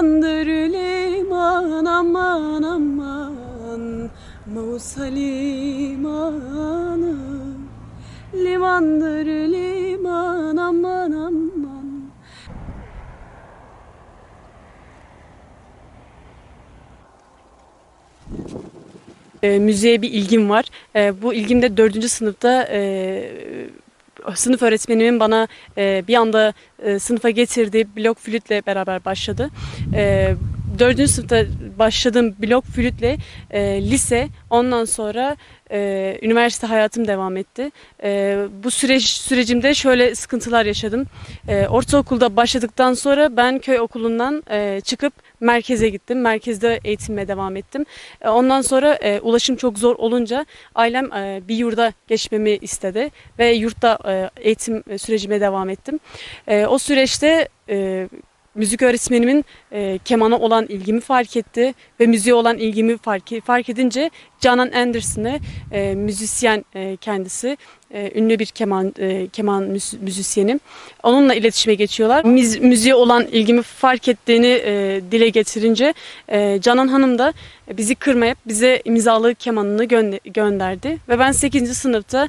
limandır liman aman aman. Musa limanı Limandır liman aman aman. E, müziğe bir ilgim var. E, bu ilgim de dördüncü sınıfta e, sınıf öğretmenimin bana e, bir anda e, sınıfa getirdiği blok flütle beraber başladı. E, dördüncü sınıfta başladığım blok flütle e, lise, ondan sonra e, üniversite hayatım devam etti. E, bu süreç sürecimde şöyle sıkıntılar yaşadım. E, ortaokulda başladıktan sonra ben köy okulundan e, çıkıp merkeze gittim. Merkezde eğitimime devam ettim. E, ondan sonra e, ulaşım çok zor olunca ailem e, bir yurda geçmemi istedi ve yurtta e, eğitim sürecime devam ettim. E, o süreçte e, müzik öğretmenimin e, kemana olan ilgimi fark etti ve müziğe olan ilgimi fark, fark edince Canan Anderson'ı e, müzisyen e, kendisi e, ünlü bir keman e, keman müz- müzisyeni onunla iletişime geçiyorlar. Müz, müziğe olan ilgimi fark ettiğini e, dile getirince Canan Hanım da bizi kırmayıp bize imzalı kemanını gönde- gönderdi ve ben 8. sınıfta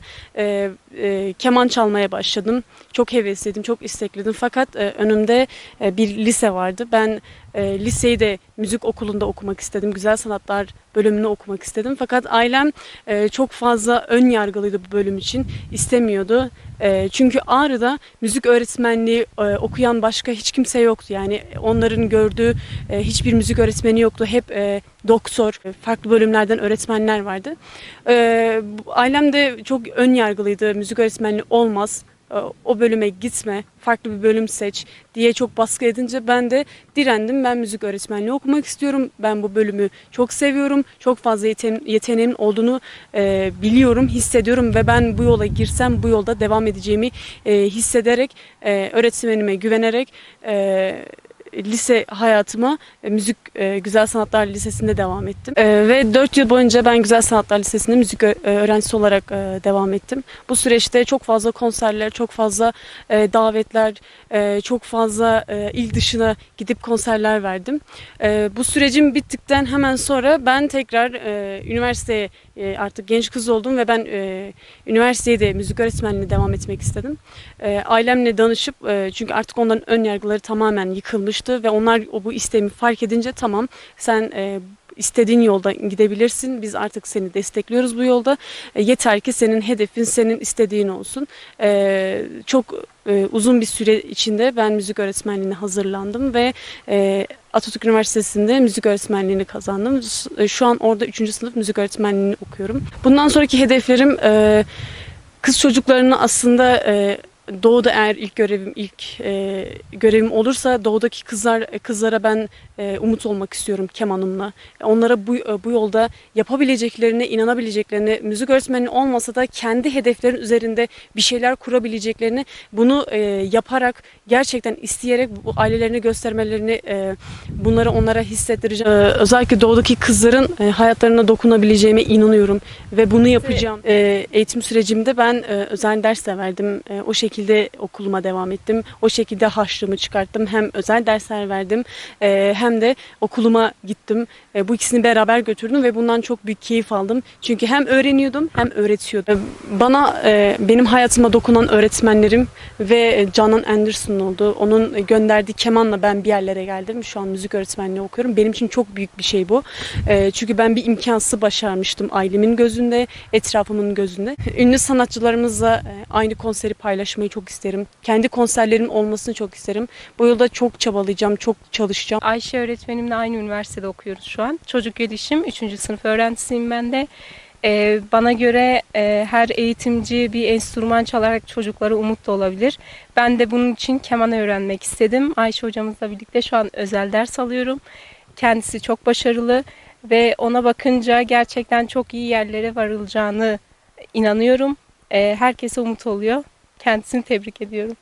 keman çalmaya başladım. Çok hevesledim, çok istekledim fakat önümde bir lise vardı. Ben e, liseyi de müzik okulunda okumak istedim. Güzel sanatlar bölümünü okumak istedim. Fakat ailem e, çok fazla ön yargılıydı bu bölüm için. istemiyordu. E, çünkü Ağrı'da müzik öğretmenliği e, okuyan başka hiç kimse yoktu. Yani onların gördüğü e, hiçbir müzik öğretmeni yoktu. Hep e, doktor, farklı bölümlerden öğretmenler vardı. E, ailem de çok ön yargılıydı. Müzik öğretmenliği olmaz o bölüme gitme, farklı bir bölüm seç diye çok baskı edince ben de direndim. Ben müzik öğretmenliği okumak istiyorum. Ben bu bölümü çok seviyorum. Çok fazla yeten- yeteneğim olduğunu e, biliyorum, hissediyorum ve ben bu yola girsem bu yolda devam edeceğimi e, hissederek, e, öğretmenime güvenerek e, lise hayatıma e, müzik e, Güzel Sanatlar Lisesi'nde devam ettim. E, ve 4 yıl boyunca ben Güzel Sanatlar Lisesi'nde müzik öğrencisi olarak devam ettim. Bu süreçte çok fazla konserler, çok fazla davetler, çok fazla il dışına gidip konserler verdim. Bu sürecim bittikten hemen sonra ben tekrar üniversiteye artık genç kız oldum ve ben üniversiteye de müzik öğretmenliğine devam etmek istedim. Ailemle danışıp çünkü artık onların ön yargıları tamamen yıkılmıştı ve onlar bu isteğimi fark edince tamam sen e, istediğin yolda gidebilirsin. Biz artık seni destekliyoruz bu yolda. E, yeter ki senin hedefin senin istediğin olsun. E, çok e, uzun bir süre içinde ben müzik öğretmenliğine hazırlandım ve e, Atatürk Üniversitesi'nde müzik öğretmenliğini kazandım. E, Şu an orada 3. sınıf müzik öğretmenliğini okuyorum. Bundan sonraki hedeflerim e, kız çocuklarını aslında e, Doğu'da eğer ilk görevim ilk e, görevim olursa doğudaki kızlar kızlara ben e, umut olmak istiyorum kemanımla. Onlara bu e, bu yolda yapabileceklerine, inanabileceklerine, müzik öğretmeni olmasa da kendi hedeflerin üzerinde bir şeyler kurabileceklerini bunu e, yaparak gerçekten isteyerek bu ailelerine göstermelerini e, bunları onlara hissettireceğim. E, özellikle doğudaki kızların e, hayatlarına dokunabileceğime inanıyorum ve bunu yapacağım. E, eğitim sürecimde ben e, özel ders de verdim. E, o şekilde okuluma devam ettim. O şekilde harçlığımı çıkarttım. Hem özel dersler verdim e, hem de okuluma gittim. E, bu ikisini beraber götürdüm ve bundan çok büyük keyif aldım. Çünkü hem öğreniyordum hem öğretiyordum. E, Bana e, benim hayatıma dokunan öğretmenlerim ve Canan Anderson oldu. Onun gönderdiği kemanla ben bir yerlere geldim. Şu an müzik öğretmenliği okuyorum. Benim için çok büyük bir şey bu. E, çünkü ben bir imkansız başarmıştım ailemin gözünde, etrafımın gözünde. Ünlü sanatçılarımızla e, aynı konseri paylaşmayı çok isterim. Kendi konserlerim olmasını çok isterim. Bu yolda çok çabalayacağım, çok çalışacağım. Ayşe öğretmenimle aynı üniversitede okuyoruz şu an. Çocuk gelişim 3. sınıf öğrencisiyim ben de. Ee, bana göre e, her eğitimci bir enstrüman çalarak çocuklara umut da olabilir. Ben de bunun için keman öğrenmek istedim. Ayşe hocamızla birlikte şu an özel ders alıyorum. Kendisi çok başarılı ve ona bakınca gerçekten çok iyi yerlere varılacağını inanıyorum. Ee, herkese umut oluyor. Kendisini tebrik ediyorum.